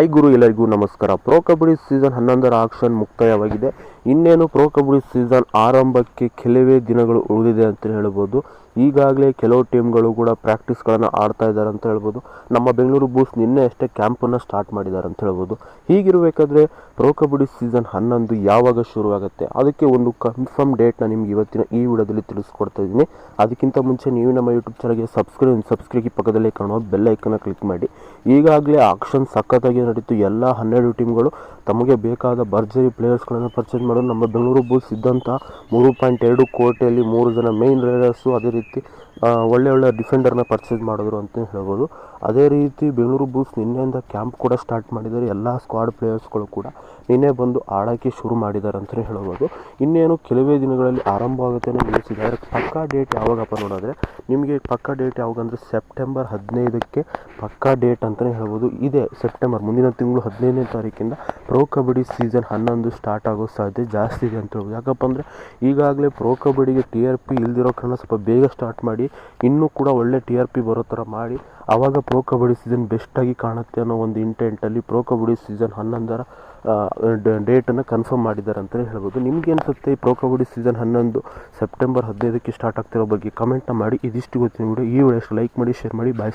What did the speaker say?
High ಗುರು ಎಲ್ಲರಿಗೂ ನಮಸ್ಕಾರ. ಪ್ರೋ ಕಬಡ್ಡಿ ಸೀಸನ್ ಹನ್ನೊಂದರ ಆಕ್ಷನ್ ಮುಕ್ತಾಯವಾಗಿದೆ. ಇನ್ನೇನು ಪ್ರೋ ಕಬಡ್ಡಿ ಸೀಸನ್ ಆರಂಭಕ್ಕೆ ಕೆಲವೇ ದಿನಗಳು ಉಳಿದಿದೆ ಅಂತ ಹೇಳ್ಬೋದು. ಈಗಾಗಲೇ ಕೆಲವು ಟೀಮ್ಗಳು ಕೂಡ ಪ್ರಾಕ್ಟೀಸ್ಗಳನ್ನು ಆಡ್ತಾ ಇದ್ದಾರೆ ಅಂತ ಹೇಳ್ಬೋದು. ನಮ್ಮ ಬೆಂಗಳೂರು ಬೂಸ್ ನಿನ್ನೆ ಅಷ್ಟೇ ಕ್ಯಾಂಪನ್ನು ಸ್ಟಾರ್ಟ್ ಮಾಡಿದ್ದಾರೆ ಅಂತ ಹೇಳ್ಬೋದು. ಹೀಗಿರಬೇಕಾದ್ರೆ ಪ್ರೊ ಕಬಡ್ಡಿ ಸೀಸನ್ ಹನ್ನೊಂದು ಯಾವಾಗ ಶುರುವಾಗುತ್ತೆ? ಅದಕ್ಕೆ ಒಂದು ಕನ್ಫರ್ಮ್ ಡೇಟ್ನ ನಿಮ್ಗೆ ಇವತ್ತಿನ ಈ ವಿಡಿಯೋದಲ್ಲಿ ತಿಳಿಸ್ಕೊಡ್ತಾ ಇದ್ದೀನಿ. ಅದಕ್ಕಿಂತ ಮುಂಚೆ ನೀವು ನಮ್ಮ ಯೂಟ್ಯೂಬ್ ಚಾನಲ್ಗೆ ಸಬ್ಸ್ಕ್ರೈಬ್ ಸಬ್ಸ್ಕ್ರೈಬ್ ಪಕ್ಕದಲ್ಲೇ ಕಾಣೋ ಬೆಲ್ ಐಕನ್ನ ಕ್ಲಿಕ್ ಮಾಡಿ. ಈಗಾಗಲೇ ಆಕ್ಷನ್ ಸಖತ್ತಾಗಿ ನಡೀತು. ಎಲ್ಲ ಹನ್ನೆರಡು ಟೀಮ್ಗಳು ತಮಗೆ ಬೇಕಾದ ಭರ್ಜರಿ ಪ್ಲೇಯರ್ಸ್ಗಳನ್ನು ಪರ್ಚೇಸ್ ಮಾಡೋದು ನಮ್ಮ ಬೆಂಗಳೂರು ಬುಲ್ಸ್ ಇದ್ದಂಥ ಮೂರು ಪಾಯಿಂಟ್ ಎರಡು ಕೋಟೆಯಲ್ಲಿ ಮೂರು ಜನ ಮೇನ್ ರೈಡರ್ಸು ಅದೇ ರೀತಿ ಒಳ್ಳೆ ಒಳ್ಳೆ ಡಿಫೆಂಡರ್ನ ಪರ್ಚೇಸ್ ಮಾಡಿದ್ರು ಅಂತ ಹೇಳ್ಬೋದು. ಅದೇ ರೀತಿ ಬೆಂಗಳೂರು ಬುಲ್ಸ್ ನಿನ್ನೆಯಿಂದ ಕ್ಯಾಂಪ್ ಕೂಡ ಸ್ಟಾರ್ಟ್ ಮಾಡಿದ್ದಾರೆ. ಎಲ್ಲ ಸ್ಕ್ವಾಡ್ ಪ್ಲೇಯರ್ಸ್ಗಳು ಕೂಡ ನಿನ್ನೆ ಬಂದು ಆಡೋಕ್ಕೆ ಶುರು ಮಾಡಿದ್ದಾರೆ ಅಂತಲೇ ಹೇಳ್ಬೋದು. ಇನ್ನೇನು ಕೆಲವೇ ದಿನಗಳಲ್ಲಿ ಆರಂಭ ಆಗುತ್ತೆ ಅನ್ನೋ ಪಕ್ಕಾ ಡೇಟ್ ಯಾವಾಗಪ್ಪ ನೋಡಿದ್ರೆ ನಿಮಗೆ ಪಕ್ಕಾ ಡೇಟ್ ಯಾವಾಗ ಅಂದರೆ ಸೆಪ್ಟೆಂಬರ್ ಹದಿನೈದಕ್ಕೆ ಪಕ್ಕಾ ಡೇಟ್ ಅಂತಲೇ ಹೇಳ್ಬೋದು. ಇದೆ ಸೆಪ್ಟೆಂಬರ್ ಮುಂದಿನ ತಿಂಗಳು ಹದಿನೈದನೇ ತಾರೀಕಿಂದ ಪ್ರೊ ಕಬಡ್ಡಿ ಸೀಸನ್ ಹನ್ನೊಂದು ಸ್ಟಾರ್ಟ್ ಆಗೋ ಸಾಧ್ಯತೆ ಜಾಸ್ತಿ ಇದೆ ಅಂತ ಹೇಳ್ಬೋದು. ಯಾಕಪ್ಪ ಅಂದರೆ ಈಗಾಗಲೇ ಪ್ರೊ ಕಬಡ್ಡಿಗೆ ಟಿ ಆರ್ ಪಿ ಇಲ್ದಿರೋ ಕಾರಣ ಸ್ವಲ್ಪ ಬೇಗ ಸ್ಟಾರ್ಟ್ ಮಾಡಿ, ಇನ್ನೂ ಕೂಡ ಒಳ್ಳೆ ಟಿ ಆರ್ ಪಿ ಬರೋ ಥರ ಮಾಡಿ, ಆವಾಗ ಪ್ರೋ ಕಬಡ್ಡಿ ಸೀಸನ್ ಬೆಸ್ಟಾಗಿ ಕಾಣುತ್ತೆ ಅನ್ನೋ ಒಂದು ಇಂಟೆಂಟಲ್ಲಿ ಪ್ರೋ ಕಬಡ್ಡಿ ಸೀಸನ್ ಹನ್ನೊಂದರ ಡೇಟನ್ನು ಕನ್ಫರ್ಮ್ ಮಾಡಿದ್ದಾರೆ ಅಂತಲೇ ಹೇಳ್ಬೋದು. ನಿಮ್ಗೆ ಅನಿಸುತ್ತೆ ಈ ಪ್ರೋ ಕಬಡ್ಡಿ ಸೀಸನ್ ಹನ್ನೊಂದು ಸೆಪ್ಟೆಂಬರ್ ಹದಿನೈದಕ್ಕೆ ಸ್ಟಾರ್ಟ್ ಆಗ್ತಿರೋ ಬಗ್ಗೆ ಕಮೆಂಟ್ನ ಮಾಡಿ. ಇದಿಷ್ಟು ಗೊತ್ತಿನ ವಿಡಿಯೋ ಈ ವಿಡಿಯೋ ಲೈಕ್ ಮಾಡಿ ಶೇರ್ ಮಾಡಿ. ಬಾಯ್